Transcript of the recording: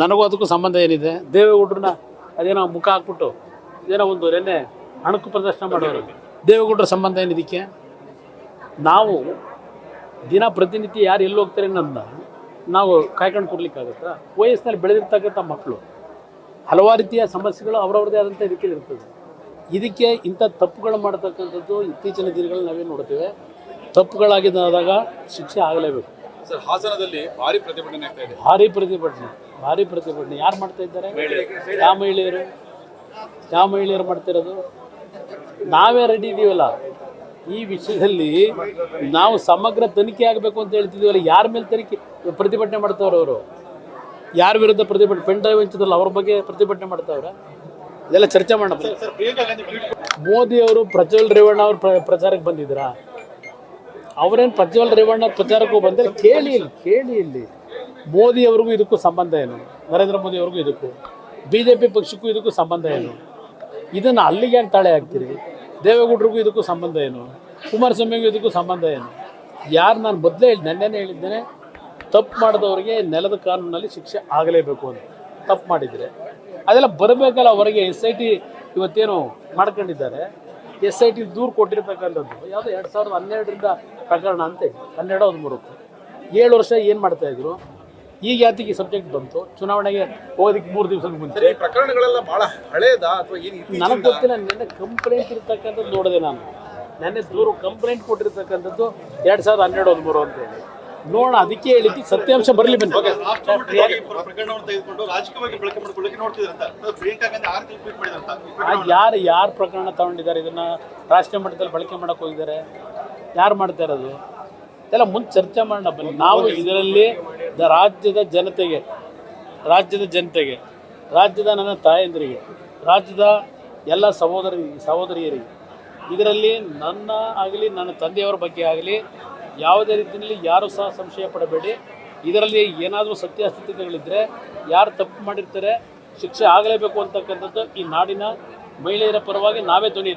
ನನಗೂ ಅದಕ್ಕೂ ಸಂಬಂಧ ಏನಿದೆ? ದೇವೇಗೌಡ್ರನ್ನ ಅದೇನೋ ಮುಖ ಹಾಕ್ಬಿಟ್ಟು ಏನೋ ಒಂದು ನೆನ್ನೆ ಅಣಕು ಪ್ರದರ್ಶನ ಮಾಡೋರು. ದೇವೇಗೌಡರ ಸಂಬಂಧ ಏನಿದಕ್ಕೆ ನಾವು ದಿನ ಪ್ರತಿನಿತ್ಯ ಯಾರು ಎಲ್ಲಿ ಹೋಗ್ತಾರೆ ಅನ್ನೋದನ್ನ ನಾವು ಕಾಯ್ಕೊಂಡು ಕೊಡ್ಲಿಕ್ಕಾಗತ್ತಾ ವಯಸ್ಸಿನಲ್ಲಿ ಬೆಳೆದಿರ್ತಕ್ಕಂಥ ಮಕ್ಕಳು ಹಲವಾರು ರೀತಿಯ ಸಮಸ್ಯೆಗಳು ಅವರವ್ರದ್ದೇ ಆದಂಥ ರೀತಿಯಲ್ಲಿ ಇರ್ತದೆ. ಇದಕ್ಕೆ ಇಂಥ ತಪ್ಪುಗಳು ಮಾಡ್ತಕ್ಕಂಥದ್ದು ಇತ್ತೀಚಿನ ದಿನಗಳಲ್ಲಿ ನಾವೇನು ನೋಡ್ತೇವೆ? ತಪ್ಪುಗಳಾಗಿದ್ದಾದಾಗ ಶಿಕ್ಷೆ ಆಗಲೇಬೇಕು. ಸರ್ ಹಾಸನದಲ್ಲಿ ಭಾರಿ ಪ್ರತಿಭಟನೆ ಆಗ್ತಾ ಇದೆ. ಭಾರಿ ಪ್ರತಿಭಟನೆ. ಭಾರಿ ಪ್ರತಿಭಟನೆ. ಯಾರು ಮಾಡ್ತಾ ಇದ್ದಾರೆ? ಯಾವ ಮಹಿಳೆಯರು? ಯಾವ ಮಹಿಳೆಯರು ಮಾಡ್ತಿರೋದು? ನಾವೇ ರೆಡಿ ಇದೀವಲ್ಲ. ಈ ವಿಷಯದಲ್ಲಿ ನಾವು ಸಮಗ್ರ ತನಿಖೆ ಆಗಬೇಕು ಅಂತ ಹೇಳ್ತಿದ್ದೀವಲ್ಲ ಯಾರ ಮೇಲೆ ತನಿಖೆ ಪ್ರತಿಭಟನೆ ಮಾಡ್ತಾವ್ರೆ ಅವರು? ಯಾರ ವಿರುದ್ಧ ಪ್ರತಿಭಟನೆ? ಪೆನ್ ಡ್ರೈವ್ ಹಂಚಿದ್ರಲ್ಲ, ಅವ್ರ ಬಗ್ಗೆ ಪ್ರತಿಭಟನೆ ಮಾಡ್ತಾವ್ರೆ? ಇದೆಲ್ಲ ಚರ್ಚೆ ಮಾಡೋಣ. ಮೋದಿ ಅವರು ಪ್ರಜ್ವಲ್ ರೇವಣ್ಣ ಅವ್ರ ಪ್ರ- ಪ್ರಚಾರಕ್ಕೆ ಬಂದಿದ್ರಾ ಅವರೇನು ಪ್ರಜ್ವಲ್ ರೇವಣ್ಣ ಪ್ರಚಾರಕ್ಕೂ ಬಂದರೆ ಕೇಳಿ ಇಲ್ಲಿ ಕೇಳಿ ಇಲ್ಲಿ. ಮೋದಿ ಅವ್ರಿಗೂ ಇದಕ್ಕೂ ಸಂಬಂಧ ಏನು? ನರೇಂದ್ರ ಮೋದಿ ಅವ್ರಿಗೂ ಇದಕ್ಕೂ? ಬಿ ಜೆ ಪಿ ಪಕ್ಷಕ್ಕೂ ಇದಕ್ಕೂ ಸಂಬಂಧ ಏನು? ಇದನ್ನು ಅಲ್ಲಿಗೆ ಏನು ತಾಳೆ ಹಾಕ್ತೀರಿ? ದೇವೇಗೌಡರಿಗೂ ಇದಕ್ಕೂ ಸಂಬಂಧ ಏನು? ಕುಮಾರಸ್ವಾಮಿಗೂ ಇದಕ್ಕೂ ಸಂಬಂಧ ಏನು? ಯಾರು ನಾನು ಮೊದಲೇ ಹೇಳಿ, ನೆನ್ನೆನೇ ಹೇಳಿದ್ದೇನೆ, ತಪ್ಪು ಮಾಡಿದವರಿಗೆ ನೆಲದ ಕಾನೂನಲ್ಲಿ ಶಿಕ್ಷೆ ಆಗಲೇಬೇಕು ಅಂತ. ತಪ್ಪು ಮಾಡಿದರೆ. ಅದೆಲ್ಲ ಬರಬೇಕಲ್ಲ ಅವರಿಗೆ ಎಸ್ ಐ ಟಿ ಇವತ್ತೇನು ಮಾಡ್ಕೊಂಡಿದ್ದಾರೆ. ಎಸ್ ಐ ಟಿ ದೂರು ಕೊಟ್ಟಿರ್ತಕ್ಕಂಥದ್ದು. ಯಾವುದೋ ಎರಡು ಸಾವಿರದ ಹನ್ನೆರಡರಿಂದ ಪ್ರಕರಣ ಅಂತ ಇದೆ. ಹನ್ನೆರಡು ಹದಿಮೂರು ಏಳು ವರ್ಷ ಏನು ಮಾಡ್ತಾಯಿದ್ರು ಈಗ ಯಾತಿಗೆ ಸಬ್ಜೆಕ್ಟ್ ಬಂತು. ಚುನಾವಣೆಗೆ ಹೋಗೋದಕ್ಕೆ ಮೂರು ದಿವಸ ಮುಂಚೆ. ಈ ಪ್ರಕರಣಗಳೆಲ್ಲ ಬಹಳ ಹಳೇದಾ ಅಥವಾ ಏನು ನನಗೆ ಗೊತ್ತಿಲ್ಲ ನಿನ್ನೆ ಕಂಪ್ಲೇಂಟ್ ಇರ್ತಕ್ಕಂಥದ್ದು ನೋಡಿದೆ ನಾನು. ನೆನ್ನೆ ದೂರು ಕಂಪ್ಲೇಂಟ್ ಕೊಟ್ಟಿರ್ತಕ್ಕಂಥದ್ದು ಎರಡು ಸಾವಿರದ ಹನ್ನೆರಡು ಹದಿಮೂರು ಅಂತ ಹೇಳಿ. ನೋಡೋಣ ಅದಕ್ಕೆ ಹೇಳಿದ್ದು ಸತ್ಯಾಂಶ ಬರಲಿ ಮಾಡಿದ್ರಂತ? ಯಾರು ಯಾರು ಪ್ರಕರಣ ತಗೊಂಡಿದ್ದಾರೆ? ಇದನ್ನ ರಾಷ್ಟ್ರೀಯ ಮಟ್ಟದಲ್ಲಿ ಬಳಕೆ ಮಾಡಕ್ಕೆ ಹೋಗಿದ್ದಾರೆ. ಯಾರು ಮಾಡ್ತಾ ಇರೋದು? ಎಲ್ಲ ಮುಂದೆ ಚರ್ಚೆ ಮಾಡೋಣ ಬನ್ನಿ. ನಾವು ಇದರಲ್ಲಿ ರಾಜ್ಯದ ಜನತೆಗೆ ರಾಜ್ಯದ ಜನತೆಗೆ, ರಾಜ್ಯದ ನನ್ನ ತಾಯಂದಿರಿಗೆ, ರಾಜ್ಯದ ಎಲ್ಲ ಸಹೋದರಿ, ಸಹೋದರಿಯರಿಗೆ. ಇದರಲ್ಲಿ ನನ್ನ ಆಗಲಿ, ನನ್ನ ತಂದೆಯವರ ಬಗ್ಗೆ ಆಗಲಿ ಯಾವುದೇ ರೀತಿಯಲ್ಲಿ ಯಾರೂ ಸಹ ಸಂಶಯ ಪಡಬೇಡಿ. ಇದರಲ್ಲಿ ಏನಾದರೂ ಸತ್ಯಾಸತ್ಯತೆಗಳಿದ್ದರೆ ಯಾರು ತಪ್ಪು ಮಾಡಿರ್ತಾರೆ, ಶಿಕ್ಷೆ ಆಗಲೇಬೇಕು ಅಂತಕ್ಕಂಥದ್ದು ಈ ನಾಡಿನ ಮಹಿಳೆಯರ ಪರವಾಗಿ ನಾವೇ ಧ್ವನಿ